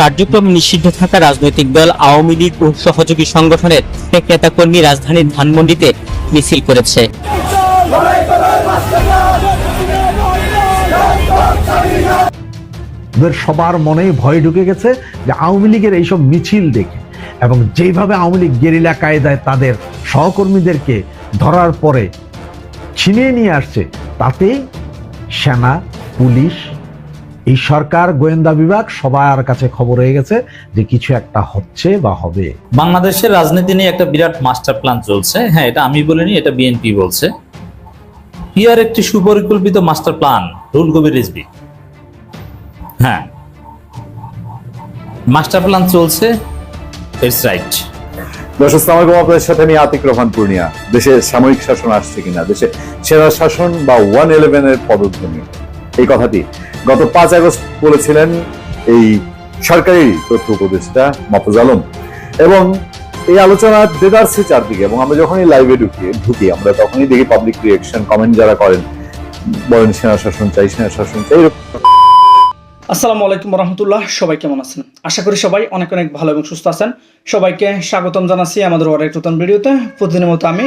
কার্যক্রম নিষিদ্ধ থাকা রাজনৈতিক দল আওয়ামী লীগ ও সহযোগী সংগঠনের এক নেতাকর্মী রাজধানীর ধানমন্ডিতে মিছিল করেছে। সবার মনেই ভয় ঢুকে গেছে যে আওয়ামী লীগের এইসব মিছিল দেখে এবং যেইভাবে আওয়ামী লীগ গেরিলা কায়দায় তাদের সহকর্মীদেরকে ধরার পরে ছিনিয়ে নিয়ে আসছে তাতে সেনা, পুলিশ এই সরকার গোয়েন্দা বিভাগ সবার কাছে খবর হয়ে গেছে যে কিছু একটা হচ্ছে বা হবে। বাংলাদেশের রাজনীতি নিয়ে একটা বিরাট মাস্টার প্ল্যান চলছে। হ্যাঁ এটা আমি বলিনি এটা বিএনপি বলছে। পিয়ার একটি সুপরিকল্পিত মাস্টার প্ল্যান রুল কবির রিজবি। হ্যাঁ। মাস্টার প্ল্যান চলছে ইটস রাইট। দর্শক আপনাদের সাথে আমি আতিক রহমান পূর্ণিয়া। দেশে সাময়িক শাসন আসছে কিনা দেশে সেরা শাসন বা ওয়ান ইলেভেনের পদধ্বনি এই কথাটি। গত পাঁচ আগস্ট বলেছিলেন এই সরকারি তথ্য উপদেষ্টা মাহফুজ আলম। এবং এই আলোচনা দেদারসে চারদিকে, এবং আমরা যখনই লাইভে ঢুকি ঢুকি, আমরা তখনই দেখি পাবলিক রিয়েকশন কমেন্ট যারা করেন, বলেন সেনা শাসন চাই, সেনা শাসন চাই আসসালামু আলাইকুম রহমতুল্লাহ, সবাই কেমন আছেন? আশা করি সবাই অনেক অনেক ভালো এবং সুস্থ আছেন। সবাইকে স্বাগতম জানাচ্ছি আমাদের আরেক নতুন ভিডিওতে। প্রতিদিনের মতো আমি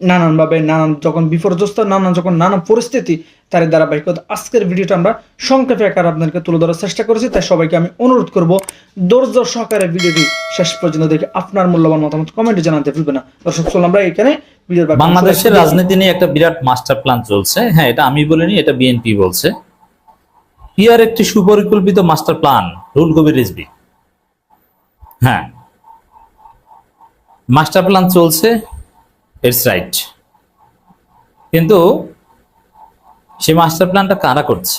নানানভাবে নানান যখন বিপর্যস্ত নানান যখন নানান পরিস্থিতি তার ধারাবাহিকতা আজকের ভিডিওটা আমরা সংক্ষেপে আকার আপনাদেরকে তুলে ধরার চেষ্টা করেছি। তাই সবাইকে আমি অনুরোধ করব ধৈর্য সহকারে ভিডিওটি শেষ পর্যন্ত দেখে আপনার মূল্যবান মতামত কমেন্টে জানাতে ভুলবেন না। দর্শক চলুন আমরা এখানে বাংলাদেশের রাজনীতি নিয়ে একটা বিরাট মাস্টার প্ল্যান চলছে। হ্যাঁ এটা আমি বলিনি এটা বিএনপি বলছে। পিয়ার একটি সুপরিকল্পিত মাস্টার প্ল্যান রুল কবির রিজবি হ্যাঁ মাস্টার প্ল্যান চলছে। ইটস রাইট কিন্তু সেই মাস্টার প্ল্যানটা কারা করছে?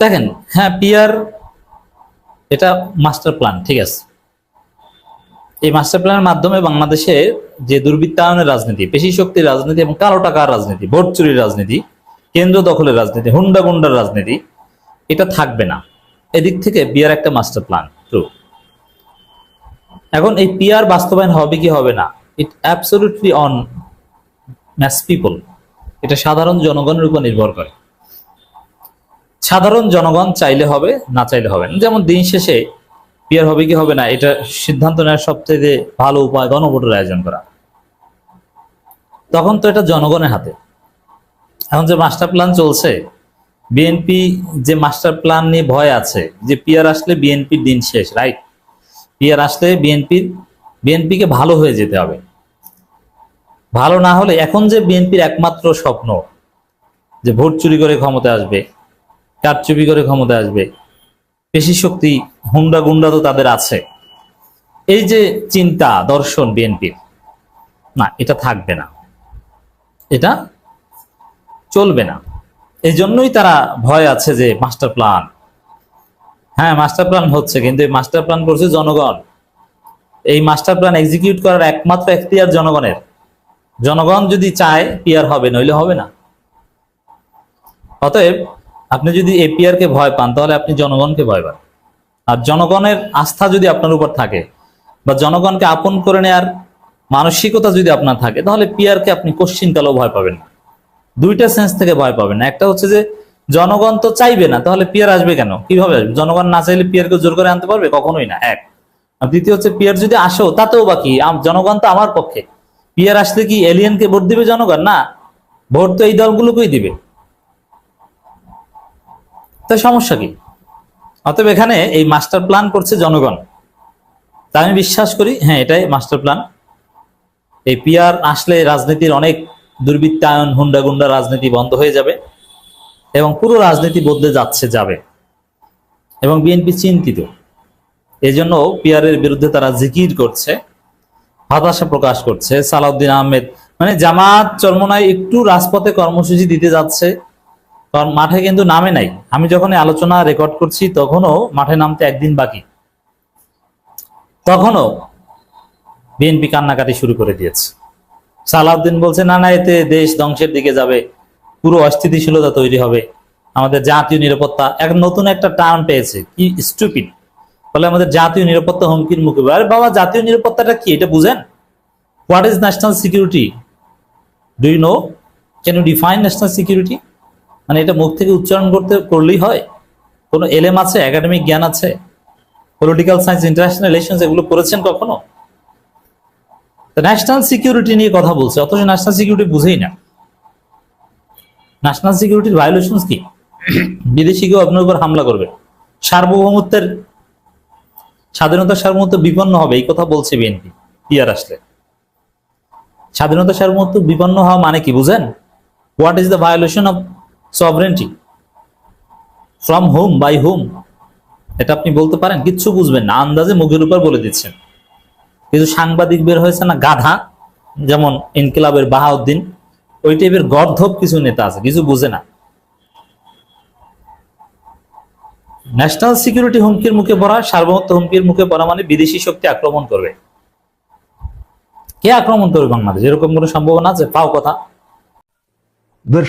দেখেন হ্যাঁ পিয়ার এটা মাস্টার প্ল্যান ঠিক আছে। এই মাস্টার প্ল্যানের মাধ্যমে বাংলাদেশে যে দুর্বৃত্তায়নের রাজনীতি, পেশি শক্তির রাজনীতি এবং কালো টাকার রাজনীতি, ভোট চুরির রাজনীতি, কেন্দ্র দখলের রাজনীতি, হুন্ডা গুন্ডার রাজনীতি, এটা থাকবে না। এদিক থেকে পিয়ার একটা মাস্টার প্ল্যান ট্রু এখন এই পিয়ার বাস্তবায়ন হবে কি হবে না? It absolutely on mass people এটা সাধারণ জনগণের উপর নির্ভর করে। সাধারণ জনগণ চাইলে হবে, না চাইলে হবে না। যেমন দিন শেষে পিয়ার হবে কি হবে না, এটা সিদ্ধান্ত নেওয়ার সবচেয়ে ভালো উপায় গণভোটের আয়োজন করা। তখন তো এটা জনগণের হাতে। এখন যে মাস্টার প্ল্যান চলছে বিএনপি যে মাস্টার প্ল্যান নিয়ে ভয় আছে, যে পিয়ার আসলে বিএনপির দিন শেষ রাইট পিয়ার আসলে বিএনপির বিএনপিকে ভালো হয়ে যেতে হবে। ভালো না হলে এখন যে বিএনপির একমাত্র স্বপ্ন, যে ভোট চুরি করে ক্ষমতা আসবে কারচুপি করে ক্ষমতা আসবে, পেশি শক্তি হুন্ডা গুন্ডা তো তাদের আছে। এই যে চিন্তা, দর্শন বিএনপির, না, এটা থাকবে না। এটা চলবে না। এই জন্যই তারা ভয় আছে যে মাস্টার প্ল্যান। হ্যাঁ মাস্টার প্ল্যান হচ্ছে, কিন্তু মাস্টার প্ল্যান করছে জনগণ। এই মাস্টার প্ল্যান এক্সিকিউট করার একমাত্র এখতিয়ার জনগণের। জনগণ যদি চায় পিয়ার হবে, নইলে হবে না। অতএব আপনি যদি এপিআর কে ভয় পান, তাহলে আপনি জনগণকে ভয় পান। আর জনগণের আস্থা যদি আপনার উপর থাকে বা জনগণকে আপন করে নেয়ার মানসিকতা যদি আপনার থাকে, তাহলে পিআর কে আপনি কোশ্চিন কালেও ভয় পাবেন না। দুইটা সেন্স থেকে ভয় পাবেন না। একটা হচ্ছে যে, জনগণ তো চাইবে না, তাহলে পিয়ার আসবে কেন? কীভাবে আসবে? জনগণ না চাইলে পিয়ার কে জোর করে আনতে পারবে? কখনোই না। এক। আর দ্বিতীয় হচ্ছে পিয়ার যদি আসো তাতেও বাকি জনগণ তো আমার পক্ষে। পিয়ার আসলে কি এলিয়েনকে ভোট দিবে জনগণ? না। ভোট তো এই দলগুলোকেই দিবে। তা সমস্যা কি? অতএব এখানে এই মাস্টার প্ল্যান করছে জনগণ। তা আমি বিশ্বাস করি হ্যাঁ এটাই মাস্টার প্ল্যান এই পিয়ার আসলে রাজনীতির অনেক দুর্বৃত্তায়ন হুন্ডা গুন্ডা রাজনীতি বন্ধ হয়ে যাবে এবং পুরো রাজনীতি বদলে যাচ্ছে, যাবে। এবং বিএনপি চিন্তিত। এই জন্য পিয়ারের বিরুদ্ধে তারা জিকির করছে। হতাশা প্রকাশ করছে। সালাউদ্দিন আহমেদ মানে জামাত চরমনায় একটু রাজপথে কর্মসূচি দিতে যাচ্ছে, কারণ মাঠে কিন্তু নামে নাই। আমি যখন আলোচনা রেকর্ড করছি, তখনও মাঠে নামতে একদিন বাকি। তখনও বিএনপি কান্নাকাটি শুরু করে দিয়েছে। সালাউদ্দিন বলছে, না না, এতে দেশ ধ্বংসের দিকে যাবে। পুরো অস্থিতিশীলতা তৈরি হবে। আমাদের জাতীয় নিরাপত্তা। এক নতুন একটা টার্ম পেয়েছে। কি স্টুপিড ফলে আমাদের জাতীয় নিরাপত্তা হুমকির মুখে আরে বাবা, জাতীয় নিরাপত্তাটা কি? এটা বুঝেন? What is national security do you know can you define national security মানে এটা মুখ থেকে উচ্চারণ করতে, করলেই হয়। কোনো এলএম আছে? একাডেমিক জ্ঞান আছে? পলিটিক্যাল সায়েন্স ইন্টারন্যাশনাল রিলেশনস এগুলো করেছেন কখনো? ন্যাশনাল সিকিউরিটি নিয়ে কথা বলছে, অথচ ন্যাশনাল সিকিউরিটি বুঝেই না। ন্যাশনাল সিকিউরিটির ভায়োলেশন কি? বিদেশি কেউ আপনার উপর হামলা করবে। সার্বভৌমত্বের স্বাধীনতার সার্বভৌমত্ব বিপন্ন হবে, এই কথা বলছে বিএনপি পিয়ার আসলে। স্বাধীনতা সার্বভৌমত্ব বিপন্ন হওয়া মানে কি, বুঝেন? What is the violation of sovereignty from home by home এটা আপনি বলতে পারেন, কিচ্ছু বুঝবেন না, আন্দাজে মুখের উপর বলে দিচ্ছেন। কিছু সাংবাদিক বের হয়েছে না, গাধা, যেমন ইনকিলাবের বাহাউদ্দিন, ওই টাইপের গর্ধব কিছু নেতা আছে, কিছু বুঝে না। ন্যাশনাল সিকিউরিটি হুমকির মুখে পড়া, সার্বভৌমত্ব হুমকির মুখে পড়া মানে বিদেশি শক্তি আক্রমণ করবে। কে আক্রমণ করবে বাংলাদেশ? এরকম কোনো সম্ভাবনা আছে? পাও কথা।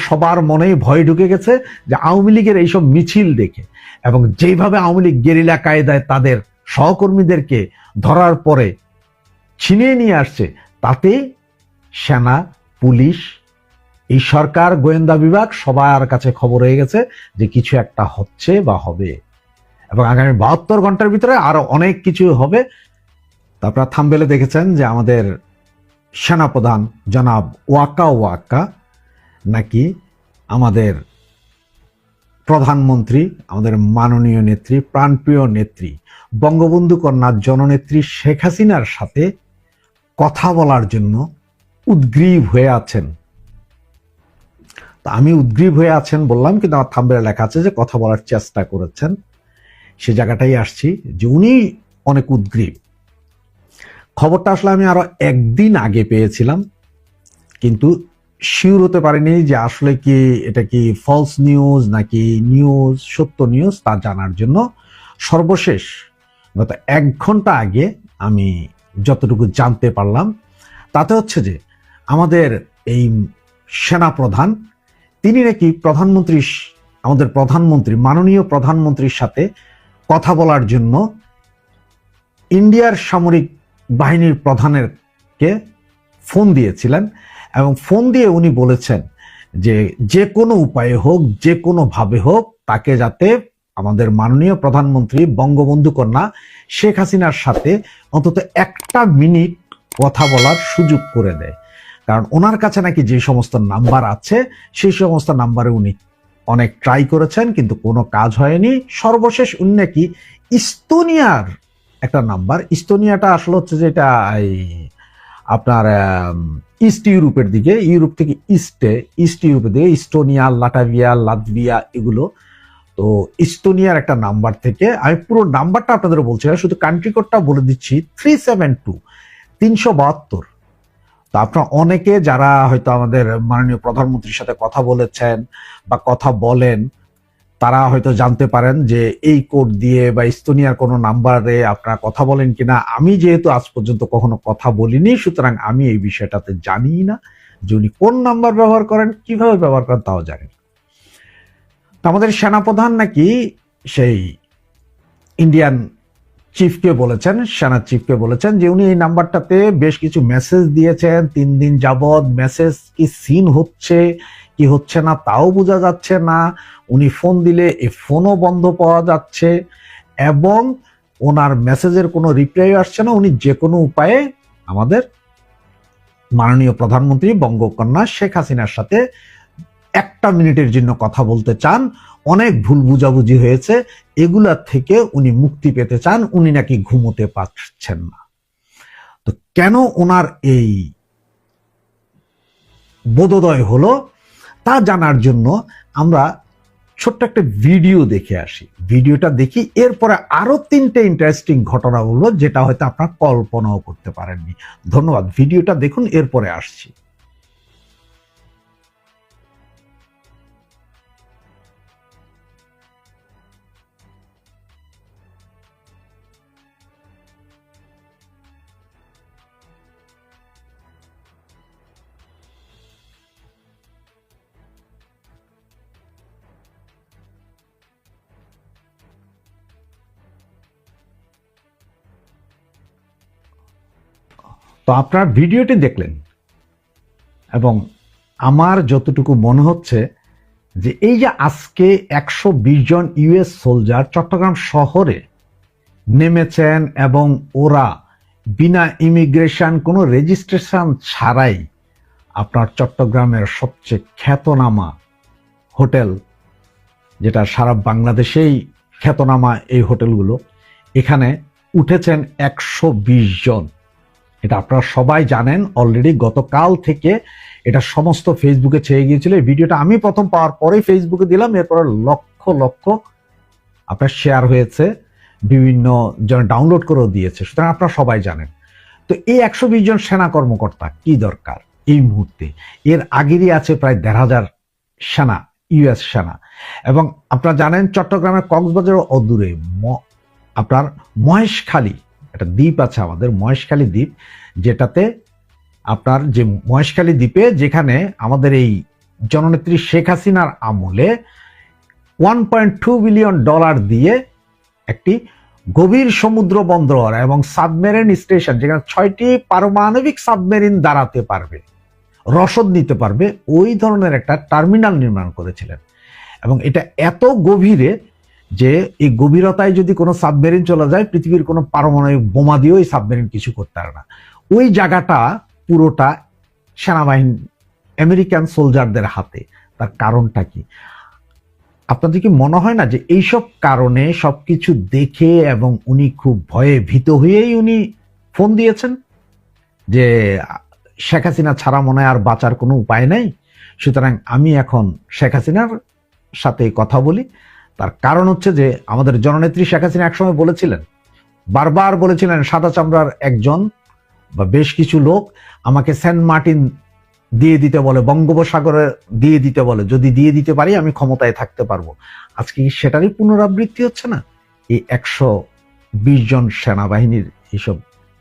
সবার মনেই ভয় ঢুকে গেছে যে আওয়ামী লীগের এইসব মিছিল দেখে এবং যেইভাবে আওয়ামী লীগ গেরিলা কায়দায় তাদের সহকর্মীদেরকে ধরার পরে ছিনিয়ে নিয়ে আসছে, তাতে সেনা, পুলিশ, এই সরকার, গোয়েন্দা বিভাগ সবার কাছে খবর হয়ে গেছে যে কিছু একটা হচ্ছে বা হবে। এবং আগামী বাহাত্তর ঘণ্টার ভিতরে আরও অনেক কিছু হবে। তো আপনারা থামবেলে দেখেছেন যে আমাদের সেনাপ্রধান জনাব ওয়াকা ওয়াক্কা নাকি আমাদের প্রধানমন্ত্রী, আমাদের মাননীয় নেত্রী, প্রাণপ্রিয় নেত্রী, বঙ্গবন্ধু কন্যা জননেত্রী শেখ হাসিনার সাথে কথা বলার জন্য উদ্গ্রীব হয়ে আছেন। তা আমি উদ্গ্রীব হয়ে আছেন বললাম, কিন্তু আমার থাম্বেলে লেখা আছে যে কথা বলার চেষ্টা করেছেন। সে জায়গাটাই আসছি যে উনি অনেক উদ্গ্রীব। খবরটা আসলে আমি আরও একদিন আগে পেয়েছিলাম, কিন্তু শিওর হতে পারিনি যে আসলে কি এটা কি ফলস নিউজ নাকি নিউজ সত্য নিউজ তা জানার জন্য। সর্বশেষ গত এক ঘণ্টা আগে আমি যতটুকু জানতে পারলাম, তাতে হচ্ছে যে আমাদের এই সেনা প্রধান তিনি নাকি প্রধানমন্ত্রী আমাদের প্রধানমন্ত্রী, মাননীয় প্রধানমন্ত্রীর সাথে কথা বলার জন্য ইন্ডিয়ার সামরিক বাহিনীর প্রধানের কে ফোন দিয়েছিলেন এবং ফোন দিয়ে উনি বলেছেন যে যে কোনো উপায়ে হোক, যে কোনো ভাবে হোক, তাকে যাতে আমাদের মাননীয় প্রধানমন্ত্রী বঙ্গবন্ধু কন্যা শেখ হাসিনার সাথে অন্তত একটা মিনিট কথা বলার সুযোগ করে দেয়। কারণ ওনার কাছে নাকি যে সমস্ত নাম্বার আছে, সেই সমস্ত নাম্বারে উনি অনেক ট্রাই করেছেন, কিন্তু কোনো কাজ হয়নি। সর্বশেষ উনি ইস্তোনিয়ার একটা নাম্বার ইস্তোনিয়াটা আসলে হচ্ছে যেটা আপনার ইস্ট ইউরোপের দিকে ইউরোপ থেকে ইস্টে ইস্ট ইউরোপের দিকে ইস্টোনিয়া লাটাভিয়া লাতভিয়া এগুলো। তো ইস্তোনিয়ার একটা নাম্বার থেকে, আমি পুরো নাম্বারটা আপনাদের বলছি শুধু কান্ট্রি কোডটা বলে দিচ্ছি থ্রি সেভেন টু তিনশো বাহাত্তর। তো আপনার অনেকে যারা হয়তো আমাদের মাননীয় প্রধানমন্ত্রীর সাথে কথা বলেছেন বা কথা বলেন, তারা হয়তো জানতে পারেন যে এই কোড দিয়ে বা ইস্তোনিয়ার কোনো নাম্বারে আপনারা কথা বলেন কিনা আমি যেহেতু আজ পর্যন্ত কখনো কথা বলিনি, সুতরাং আমি এই বিষয়টাতে জানি না যে উনি কোন নাম্বার ব্যবহার করেন, কীভাবে ব্যবহার করেন তাও জানি না। তো আমাদের সেনাপ্রধান নাকি সেই ইন্ডিয়ান চিফকে বলেছেন সেনা চিফকে বলেছেন যে উনি এই নাম্বারটাতে বেশ কিছু মেসেজ দিয়েছেন, তিন দিন যাবৎ মেসেজ কি সিন হচ্ছে, কি হচ্ছে না তাও বোঝা যাচ্ছে না। উনি ফোন দিলে এ ফোনও বন্ধ পাওয়া যাচ্ছে এবং ওনার মেসেজের কোনো রিপ্লাই আসছে না। উনি যে কোনো উপায়ে আমাদের মাননীয় প্রধানমন্ত্রী বঙ্গকন্যা শেখ হাসিনার সাথে একটা মিনিটের জন্য কথা বলতে চান। অনেক ভুল বুঝাবুঝি হয়েছে এগুলা থেকে উনি মুক্তি পেতে চান, উনি নাকি ঘুমোতে পারছেন না। তো কেন ওনার এই বোধোদয় হলো, তা জানার জন্য আমরা ছোট্ট একটা ভিডিও দেখে আসি। ভিডিওটা দেখি, এরপরে আরও তিনটে ইন্টারেস্টিং ঘটনা বলল যেটা হয়তো আপনার কল্পনাও করতে পারেননি। ধন্যবাদ, ভিডিওটা দেখুন, এরপরে আসছি। তো আপনার ভিডিওটি দেখলেন। এবং আমার যতটুকু মনে হচ্ছে যে এই যে আজকে একশো বিশ জন ইউএস সোলজার চট্টগ্রাম শহরে নেমেছেন এবং ওরা বিনা ইমিগ্রেশন কোনো রেজিস্ট্রেশন ছাড়াই আপনার চট্টগ্রামের সবচেয়ে খ্যাতনামা হোটেল, যেটা সারা বাংলাদেশেই খ্যাতনামা এই হোটেলগুলো, এখানে উঠেছেন একশো বিশ জন। এটা আপনারা সবাই জানেন অলরেডি গতকাল থেকে এটা সমস্ত ফেসবুকে ছেয়ে গিয়েছিল। এই ভিডিওটা আমি প্রথম পাওয়ার পরেই ফেসবুকে দিলাম, এরপরে লক্ষ লক্ষ আপনার শেয়ার হয়েছে, বিভিন্ন জন ডাউনলোড করেও দিয়েছে। সুতরাং আপনারা সবাই জানেন। তো এই একশো বিশ জন সেনা কর্মকর্তা, কি দরকার এই মুহূর্তে? এর আগেরই আছে প্রায় দেড় হাজার সেনা ইউএস সেনা। এবং আপনারা জানেন, চট্টগ্রামের কক্সবাজার অদূরে আপনার মহেশখালী একটা দ্বীপ আছে আমাদের, মহেশখালী দ্বীপ, যেটাতে আপনার যে মহেশখালী দ্বীপে যেখানে আমাদের এই জননেত্রী শেখ হাসিনার আমলে one point two billion dollar দিয়ে একটি গভীর সমুদ্র বন্দর এবং সাবমেরিন স্টেশন, যেখানে ছয়টি পারমাণবিক সাবমেরিন দাঁড়াতে পারবে, রসদ নিতে পারবে, ওই ধরনের একটা টার্মিনাল নির্মাণ করেছিলেন। এবং এটা এত গভীরে যে এই গভীরতায় যদি কোনো সাবমেরিন চলে যায়, পৃথিবীর কোনো পারমাণবিক বোমা দিয়েও এই সাবমেরিন কিছু করতে পারে না। ওই জায়গাটা পুরোটা সেনাবাহিনী, আমেরিকান সোলজারদের হাতে। তার কারণটা কি? আপনাদের কি মনে হয় না যে এইসব কারণে সবকিছু দেখে এবং উনি খুব ভয়ে ভীত হয়েই উনি ফোন দিয়েছেন? যে শেখ হাসিনা ছাড়া মনে আর বাঁচার কোনো উপায় নেই। সুতরাং আমি এখন শেখ হাসিনার সাথে কথা বলি। তার কারণ হচ্ছে যে আমাদের জননেত্রী শেখ হাসিনা একসময় বলেছিলেন, বারবার বলেছিলেন, সাদা চামড়ার একজন বা বেশ কিছু লোক আমাকে সেন্ট মার্টিন দিয়ে দিতে বলে, বঙ্গোপসাগরে দিয়ে দিতে বলে, যদি দিয়ে দিতে পারি আমি ক্ষমতায় থাকতে পারব। আজকে সেটারই পুনরাবৃত্তি হচ্ছে না? এই একশো বিশ জন সেনাবাহিনীর এইসব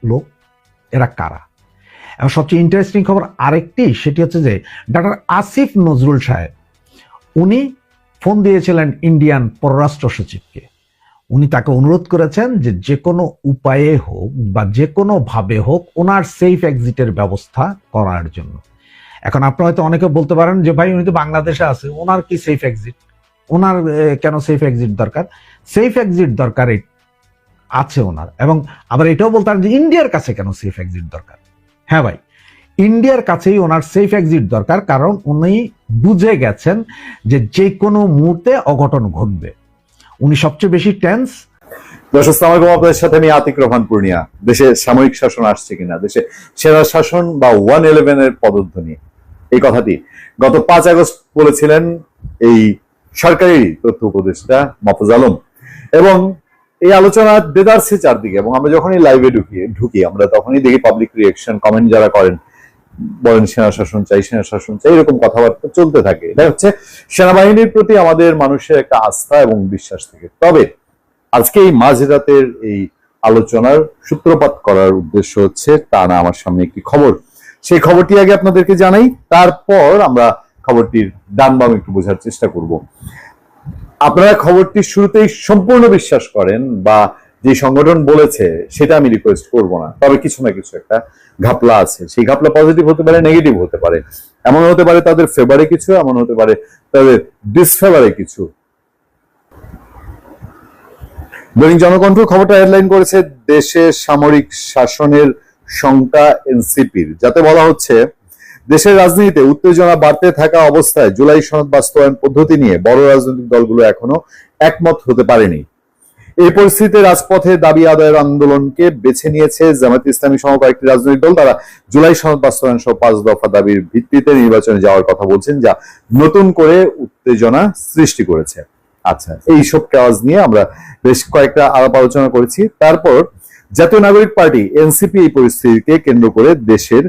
লোক, এরা কারা? এবং সবচেয়ে ইন্টারেস্টিং খবর আরেকটি, সেটি হচ্ছে যে ডক্টর আসিফ নজরুল সাহেব, উনি ফোন দিয়েছিলেন ইন্ডিয়ান পররাষ্ট্র সচিবকে। উনি তাকে অনুরোধ করেছেন যে যে কোনো উপায়ে হোক বা যে কোনো ভাবে হোক ওনার সেফ এক্সিটের ব্যবস্থা করার জন্য। এখন আপনারা হয়তো অনেকে বলতে পারেন যে, ভাই, উনি তো বাংলাদেশে আছে, ওনার কি সেফ এক্সিট ওনার কেন সেফ এক্সিট দরকার? সেফ এক্সিট দরকার আছে ওনার এবং আবার এটাও বলতে যে ইন্ডিয়ার কাছে কেন সেফ এক্সিট দরকার? হ্যাঁ ভাই। ইন্ডিয়ার কাছেই ওনার সেফ এক্সিট দরকার, কারণ উনি বুঝে গেছেন যে যে কোনো মুহূর্তে অঘটন ঘটবে। উনি সবচেয়ে বেশি টেন্স দর্শক সালাম আলাইকুম আপনাদের সাথে আমি আতিক রহমান পূর্ণিয়া। দেশে সাময়িক শাসন আসছে কিনা, দেশে সেরা শাসন বা ওয়ান ইলেভেন এর পদধ্বনি এই কথাটি গত পাঁচ আগস্ট বলেছিলেন এই সরকারি তথ্য উপদেষ্টা মফজ আলম। এবং এই আলোচনা দেদারছে চারদিকে, এবং আমরা যখনই লাইভে ঢুকি ঢুকি, আমরা তখনই দেখি পাবলিক রিয়েকশন কমেন্ট যারা করেন বলেন সেনা শাসন চাই সেনা শাসন চাই, এরকম কথাবার্তা চলতে থাকে। এটা হচ্ছে সেনাবাহিনীর প্রতি আমাদের মানুষের একটা আস্থা এবং বিশ্বাস থেকে। তবে আজকে এই মাঝরাতের এই আলোচনার সূত্রপাত করার উদ্দেশ্য হচ্ছে, তা না, আমার সামনে একটি খবর। সেই খবরটি আগে আপনাদেরকে জানাই, তারপর আমরা খবরটির ডান বাম একটু বোঝার চেষ্টা করব। আপনারা খবরটি শুরুতেই সম্পূর্ণ বিশ্বাস করেন বা যে সংগঠন বলেছে, সেটা আমি রিকোয়েস্ট করব না। তবে কিছু না কিছু একটা ঘাপলা আছে। সেই ঘাপলা পজিটিভ হতে পারে নেগেটিভ হতে পারে। এমন হতে পারে তাদের ফেভারে কিছু, এমন হতে পারে তাদের ডিসফেভারে কিছু। দৈনিক জনকণ্ঠ খবরটা হেডলাইন করেছে, দেশে সামরিক শাসনের শঙ্কা এনসিপির। যাতে বলা হচ্ছে, দেশের রাজনীতিতে উত্তেজনা বাড়তে থাকা অবস্থায় জুলাই সনদ বাস্তবায়ন পদ্ধতি নিয়ে বড় রাজনৈতিক দলগুলো এখনও একমত হতে পারেনি। এই পরিস্থিতিতে রাজপথে দাবি আদায়ের আন্দোলনকে বেছে নিয়েছে জামাত ইসলামী সহ কয়েকটি রাজনৈতিক দল। তারা জুলাই সনদ বাস্তবায়ন সহ পাঁচ দফা দাবির ভিত্তিতে নির্বাচনে যাওয়ার কথা বলছেন, যা নতুন করে উত্তেজনা সৃষ্টি করেছে। আচ্ছা এইসব কাজ নিয়ে আমরা বেশ কয়েকটা আলাপ আলোচনা করেছি। তারপর জাতীয় নাগরিক পার্টি, এনসিপি এই পরিস্থিতিকে কেন্দ্র করে দেশের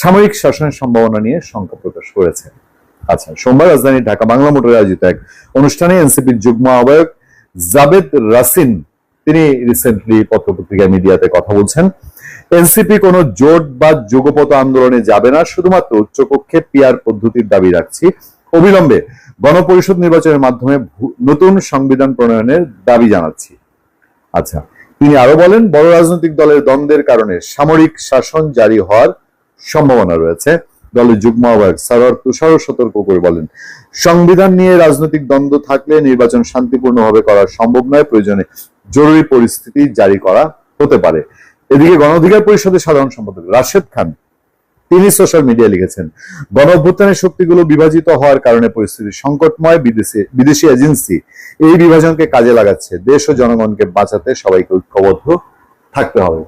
সামরিক শাসনের সম্ভাবনা নিয়ে শঙ্কা প্রকাশ করেছে। আচ্ছা সোমবার রাজধানী ঢাকা বাংলা মোটরে আয়োজিত এক অনুষ্ঠানে এনসিপির যুগ্ম আহ্বায়ক জাবেদ রাসিন, তিনি রিসেন্টলি পত্রপত্রিকা মিডিয়াতে কথা বলছেন, এনসিপি কোনো জোট বা যুগপত আন্দোলনে যাবে না, শুধুমাত্র উচ্চকক্ষে পিয়ার পদ্ধতির দাবি রাখছি। অবিলম্বে গণপরিষদ নির্বাচনের মাধ্যমে নতুন সংবিধান প্রণয়নের দাবি জানাচ্ছি। আচ্ছা তিনি আরও বলেন, বড় রাজনৈতিক দলের দ্বন্দ্বের কারণে সামরিক শাসন জারি হওয়ার সম্ভাবনা রয়েছে। দলের যুগ্ম আহ্বায়ক সারোয়ার তুষারও সতর্ক করে বলেন, সংবিধান নিয়ে রাজনৈতিক দ্বন্দ্ব থাকলে নির্বাচন শান্তিপূর্ণভাবে করা সম্ভব নয়, প্রয়োজনে জরুরি পরিস্থিতি জারি করা হতে পারে। এদিকে গণ অধিকার পরিষদের সাধারণ সম্পাদক রাশেদ খান, তিনি সোশ্যাল মিডিয়া লিখেছেন গণ অভ্যুত্থানের শক্তিগুলো বিভাজিত হওয়ার কারণে পরিস্থিতি সংকটময়, বিদেশি বিদেশি এজেন্সি এই বিভাজনকে কাজে লাগাচ্ছে। দেশ ও জনগণকে বাঁচাতে সবাইকে ঐক্যবদ্ধ থাকতে হবে।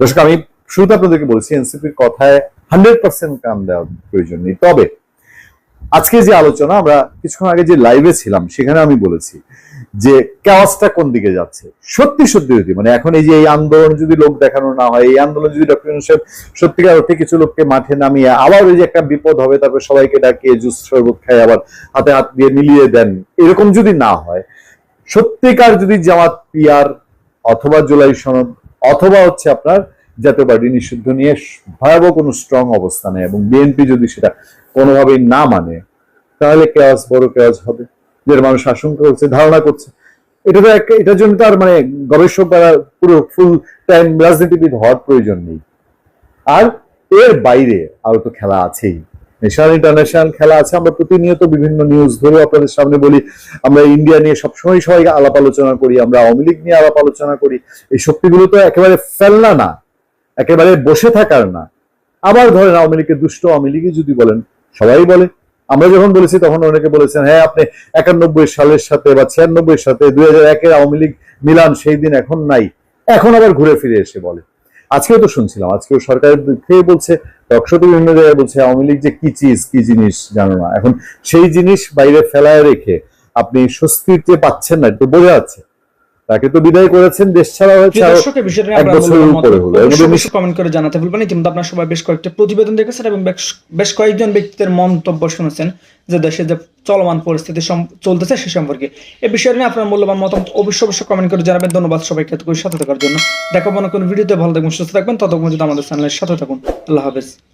দর্শক, আমি শুরুতে আপনাদেরকে বলছি, এনসিপির কথায় হান্ড্রেড পার্সেন্ট কান দেওয়ার প্রয়োজন নেই। তবে আজকে যে আলোচনা, আমরা কিছুক্ষণ আগে যে লাইভে ছিলাম, সেখানে আমি বলেছি যে ক্যাওয়াসটা কোন দিকে যাচ্ছে? সত্যি সত্যি যদি মানে এখন এই যে এই আন্দোলন যদি লোক দেখানো না হয়, এই আন্দোলন যদি ডক্টর সাহেব সত্যিকার অর্থে কিছু লোককে মাঠে নামিয়ে আবার ওই যে একটা বিপদ হবে, তারপর সবাইকে ডাকিয়ে জুস শরবত খায় আবার হাতে হাত দিয়ে মিলিয়ে দেন, এরকম যদি না হয়, সত্যিকার যদি জামাত পিয়ার অথবা জুলাই সনদ, অথবা হচ্ছে আপনার জাতীয় পার্টি নিষিদ্ধ নিয়ে ভয়াবহ কোনো স্ট্রং অবস্থানে এবং বিএনপি যদি সেটা কোনোভাবেই না মানে তাহলে কেওয়াজ বড় কেওয়াজ হবে। যেটা মানুষ আশঙ্কা করছে, ধারণা করছে। এটা তো একটা এটার জন্য তো আর মানে গবেষক বা পুরো ফুল টাইম রাজনীতিবিদ হওয়ার প্রয়োজন নেই। আর এর বাইরে আরও তো খেলা আছেই। ন্যাশনাল ইন্টারন্যাশনাল খেলা আছে। আমরা প্রতিনিয়ত বিভিন্ন নিউজ ধরে আপনাদের সামনে বলি, আমরা ইন্ডিয়া নিয়ে সবসময় সবাই আলাপ আলোচনা করি, আমরা আওয়ামী লীগ নিয়ে আলাপ আলোচনা করি। এই শক্তিগুলো তো একেবারে ফেলনা না। একেবারে বসে থাকার না। আবার ধরেন আওয়ামী লীগকে দুষ্ট আওয়ামী লীগই যদি বলেন, সবাই বলে। আমরা যখন বলেছি, তখন অনেকে বলেছেন হ্যাঁ আপনি একানব্বই সালের সাথে বা ছিয়ানব্বই সাথে দুই হাজার একের আওয়ামী লীগ মিলান, সেই দিন এখন নাই। এখন আবার ঘুরে ফিরে এসে বলে। আজকেও তো শুনছিলাম, আজকেও সরকারের খেয়ে বলছে, টকশোতে বিভিন্ন জায়গায় বলছে, আওয়ামী লীগ যে কি চিজ, কি জিনিস, জানো না। এখন সেই জিনিস বাইরে ফেলায় রেখে আপনি স্বস্তিতে পাচ্ছেন না, একটু বোঝা যাচ্ছে। তাকে তো বিদায় করেছেন দেশ ছাড়া হয়েছে দর্শকের বিষয়টা এক বছরের উপরে হলো। অবশ্যই কমেন্ট করে জানাতে ভুলবেন ইতিমধ্যে আপনার সবাই বেশ কয়েকটা প্রতিবেদন দেখেছেন এবং বেশ- কয়েকজন ব্যক্তিদের মন্তব্য শুনেছেন যে দেশে যে চলমান পরিস্থিতি চলতেছে সে সম্পর্কে। এই বিষয় নিয়ে আপনার মূল্যবান মতামত অবশ্যই অবশ্যই কমেন্ট করে জানাবেন। ধন্যবাদ সবাইকে এতটুকু সাথে থাকার জন্য। দেখাবো না কোনো ভিডিওতে ভালো থাকবেন সুস্থ থাকবেন। ততক্ষণ যদি আমাদের চ্যানেলের সাথে থাকুন। আল্লাহ হাফেজ।